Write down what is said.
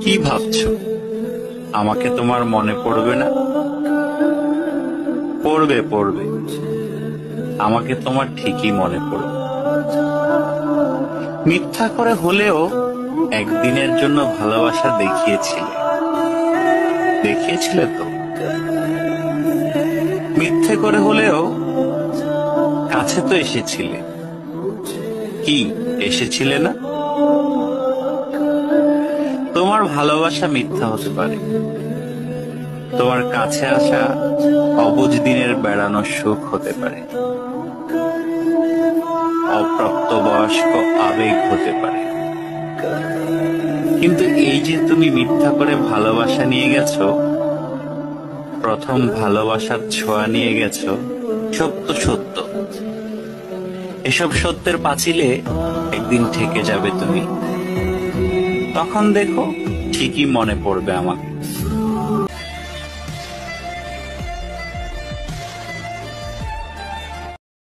কি ভাবছ? আমাকে তোমার মনে পড়বে না? পড়বে পড়বে। আমাকে তোমার ঠিকই মনে পড়বে। মিথ্যা করে হলেও একদিনের জন্য ভালোবাসা দেখিয়েছিলে। দেখিয়েছিলে তো? মিথ্যে করে হলেও কাছে তো এসেছিলে। কি, এসেছিলে না? তোমার ভালোবাসা মিথ্যা হতে পারে। তোমার কাছে আসা অবুজ দিনের বেড়ানো সুখ হতে পারে। অপ্রাপ্ত বয়স্ক আবেগ হতে পারে। কিন্তু এই যে তুমি মিথ্যা করে ভালোবাসা নিয়ে গেছো, প্রথম ভালোবাসার ছোঁয়া নিয়ে গেছো, সত্য সত্য। এসব সত্যের পাঁচিলে একদিন থেকে যাবে তুমি। তখন দেখো ঠিকই মনে পড়বে আমাকে।